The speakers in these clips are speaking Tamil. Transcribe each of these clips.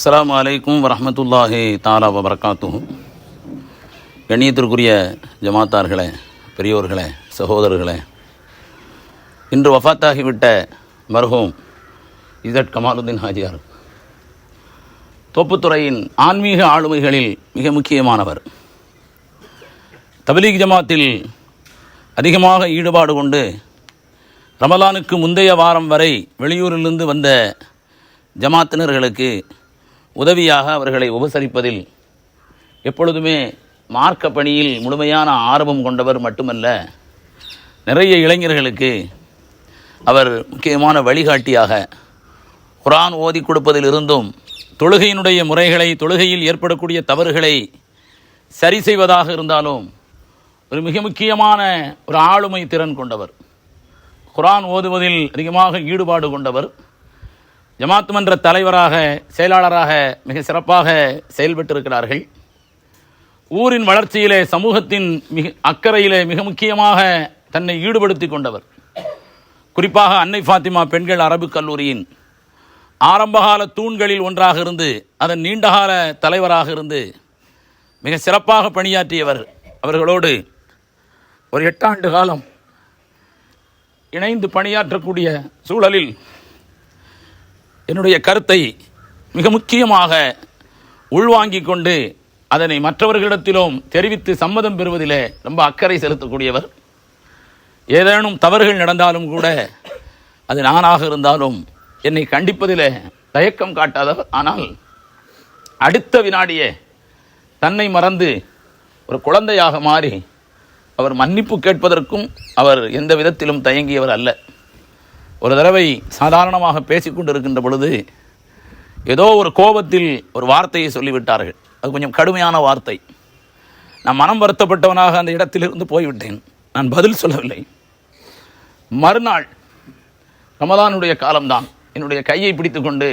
அஸ்லாம் அலைக்கும் வரமத்துல்லாஹி தாலா வபர்காத்தும் கண்ணியத்திற்குரிய ஜமாத்தார்களே பெரியோர்களே சகோதரர்களே இன்று வஃபாத்தாகிவிட்ட மர்ஹூம் இசட் கமாலுddin ஹாஜியார். தோப்புத்துறையின் ஆன்மீக ஆளுமைகளில் மிக முக்கியமானவர். தபலீக் ஜமாத்தில் அதிகமாக ஈடுபாடு கொண்டு ரமலானுக்கு முந்தைய வாரம் வரை வெளியூரிலிருந்து வந்த ஜமாத்தினர்களுக்கு உதவியாக அவர்களை உபசரிப்பதில் எப்பொழுதுமே மார்க்க பணியில் முழுமையான ஆர்வம் கொண்டவர் மட்டுமல்ல நிறைய இளைஞர்களுக்கு அவர் முக்கியமான வழிகாட்டியாக குரான் ஓதி கொடுப்பதில் இருந்தும் தொழுகையினுடைய முறைகளை தொழுகையில் ஏற்படக்கூடிய தவறுகளை சரி செய்வதாக இருந்தாலும் ஒரு மிக முக்கியமான ஒரு ஆளுமை திறன் கொண்டவர். குரான் ஓதுவதில் அதிகமாக ஈடுபாடு கொண்டவர். ஜமாத் மன்ற தலைவராக செயலாளராக மிக சிறப்பாக செயல்பட்டிருக்கிறார்கள். ஊரின் வளர்ச்சியிலே சமூகத்தின் மிக அக்கறையிலே மிக முக்கியமாக தன்னை ஈடுபடுத்தி கொண்டவர். குறிப்பாக அன்னை ஃபாத்திமா பெண்கள் அரபு கல்லூரியின் ஆரம்பகால தூண்களில் ஒன்றாக இருந்து அதன் நீண்டகால தலைவராக இருந்து மிக சிறப்பாக பணியாற்றியவர் அவர்களோடு ஒரு எட்டாண்டு காலம் இணைந்து பணியாற்றக்கூடிய சூழலில் என்னுடைய கருத்தை மிக முக்கியமாக உள்வாங்கிக் கொண்டு அதனை மற்றவர்களிடத்திலும் தெரிவித்து சம்மதம் பெறுவதிலே ரொம்ப அக்கறை செலுத்தக்கூடியவர். ஏதேனும் தவறுகள் நடந்தாலும் கூட அது நானாக இருந்தாலும் என்னை கண்டிப்பதிலே தயக்கம் காட்டாதவர். ஆனால் அடுத்த வினாடியே தன்னை மறந்து ஒரு குழந்தையாக மாறி அவர் மன்னிப்பு கேட்பதற்கும் அவர் எந்த விதத்திலும் தயங்கியவர் அல்ல. ஒரு தடவை சாதாரணமாக பேசிக்கொண்டிருக்கின்ற பொழுது ஏதோ ஒரு கோபத்தில் ஒரு வார்த்தையை சொல்லிவிட்டார்கள். அது கொஞ்சம் கடுமையான வார்த்தை. நான் மனம் வருத்தப்பட்டவனாக அந்த இடத்திலிருந்து போய்விட்டேன். நான் பதில் சொல்லவில்லை. மறுநாள் ரமதானுடைய காலம்தான். என்னுடைய கையை பிடித்துக்கொண்டு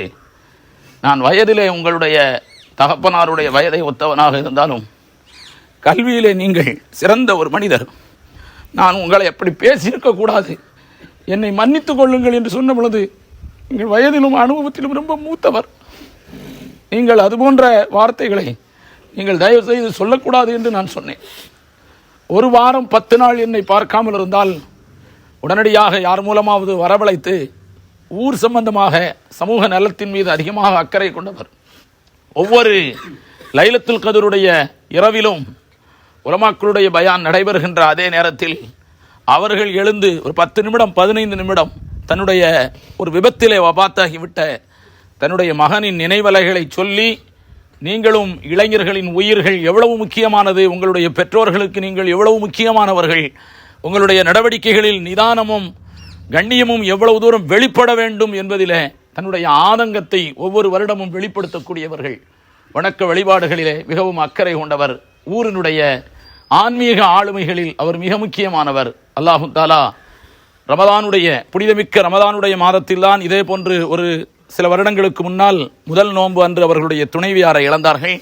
நான் வயதிலே உங்களுடைய தகப்பனாருடைய வயதை ஒத்தவனாக இருந்தாலும் கல்வியிலே நீங்கள் சிறந்த ஒரு மனிதர். நான் உங்களை எப்படி பேசியிருக்கக்கூடாது என்னை மன்னித்துக் கொள்ளுங்கள் என்று சொன்ன பொழுது நீங்கள் வயதிலும் அனுபவத்திலும் ரொம்ப மூத்தவர். நீங்கள் அதுபோன்ற வார்த்தைகளை நீங்கள் தயவு செய்து சொல்லக்கூடாது என்று நான் சொன்னேன். ஒரு வாரம் பத்து நாள் என்னை பார்க்காமல் இருந்தால் உடனடியாக யார் மூலமாவது வரவழைத்து ஊர் சம்பந்தமாக சமூக நலத்தின் மீது அதிகமாக அக்கறை கொண்டவர். ஒவ்வொரு லைலத்துல் கதருடைய இரவிலும் உலமாக்களுடைய பயான் நடைபெறுகின்ற அதே நேரத்தில் அவர்கள் எழுந்து ஒரு பத்து நிமிடம் பதினைந்து நிமிடம் தன்னுடைய ஒரு விபத்திலே வபாத்தாகிவிட்ட தன்னுடைய மகனின் நினைவலைகளை சொல்லி நீங்களும் இளைஞர்களின் உயிர்கள் எவ்வளவு முக்கியமானது? உங்களுடைய பெற்றோர்களுக்கு நீங்கள் எவ்வளவு முக்கியமானவர்கள்? உங்களுடைய நடவடிக்கைகளில் நிதானமும் கண்ணியமும் எவ்வளவு தூரம் வெளிப்பட வேண்டும் என்பதிலே தன்னுடைய ஆதங்கத்தை ஒவ்வொரு வருடமும் வெளிப்படுத்தக்கூடியவர்கள். வணக்க வழிபாடுகளிலே மிகவும் அக்கறை கொண்டவர். ஊரினுடைய ஆன்மீக ஆளுமைகளில் அவர் மிக முக்கியமானவர். அல்லாஹு தாலா ரமதானுடைய புனிதமிக்க ரமதானுடைய மாதத்தில்தான் இதே போன்று ஒரு சில வருடங்களுக்கு முன்னால் முதல் நோன்பு அன்று அவர்களுடைய துணைவியாரை இழந்தார்கள்.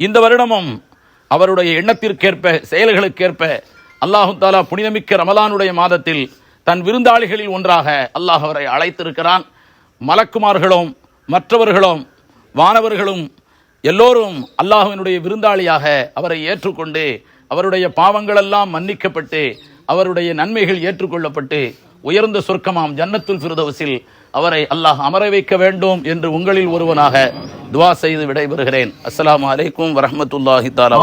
இந்த வருடமும் அவருடைய எண்ணத்திற்கேற்ப செயல்களுக்கேற்ப அல்லாஹு தாலா புனிதமிக்க ரமலானுடைய மாதத்தில் தன் விருந்தாளிகளில் ஒன்றாக அல்லாஹ் அவரை அழைத்திருக்கிறான். மலக்குமார்களும் மற்றவர்களும் வானவர்களும் எல்லோரும் அல்லாஹுவினுடைய விருந்தாளியாக அவரை ஏற்றுக்கொண்டு அவருடைய பாவங்களெல்லாம் மன்னிக்கப்பட்டு அவருடைய நன்மைகள் ஏற்றுக்கொள்ளப்பட்டு உயர்ந்த சொர்க்கமாம் ஜன்னத்துல் ஃபிர்தௌஸில் அவரை அல்லாஹ் அமர வைக்க வேண்டும் என்று உங்களில் ஒருவனாக துவா செய்து விடைபெறுகிறேன். அஸ்லாம் வலைக்கும் வரமத்துல்லாஹி தாலா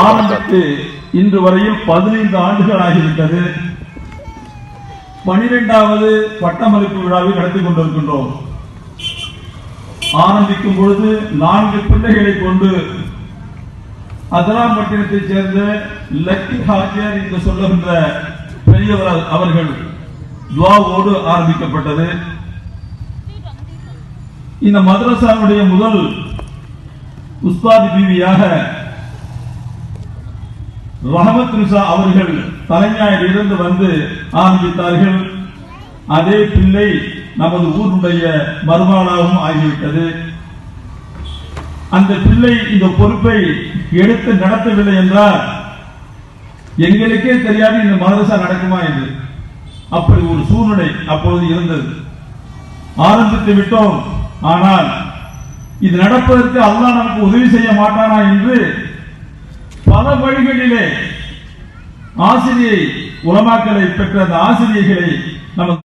இன்று வரையில் பதினைந்து ஆண்டுகள் ஆகிவிட்டது. பனிரெண்டாவது பட்டமளிப்பு விழாவை நடத்தி கொண்டிருக்கின்றோம். ஆரம்பிக்கும் பொழுது நான்கு பிள்ளைகளை கொண்டு அதலாம்பட்டினத்தைச் சேர்ந்த லக்கி ஹாஜியார் என்று சொல்லுகின்ற பெரியவர் அவர்கள் துவாவோடு ஆரம்பிக்கப்பட்டது. இந்த மதரசாவுடைய முதல் உஸ்தாதி பீவியாக ரஹமத் ரிசா அவர்கள் தலைஞாயில் இருந்து வந்து ஆரம்பித்தார்கள். அதே பிள்ளை நமது ஊருடைய மருமகளாகவும் ஆகிவிட்டது. அந்த பிள்ளை இந்த பொறுப்பை எடுத்து நடத்தவில்லை என்றால் எங்களுக்கே தெரியாது இந்த மதரசா நடக்குமா என்று. அப்படி ஒரு சூழ்நிலை அப்பொழுது இருந்தது. ஆரம்பித்து விட்டோம். ஆனால் இது நடப்பதற்கு அல்லாஹ் நமக்கு உதவி செய்ய மாட்டானா என்று பல வழிகளிலே ஆசிரியை உலமாக்களை பெற்ற அந்த ஆசிரியர்களை நமக்கு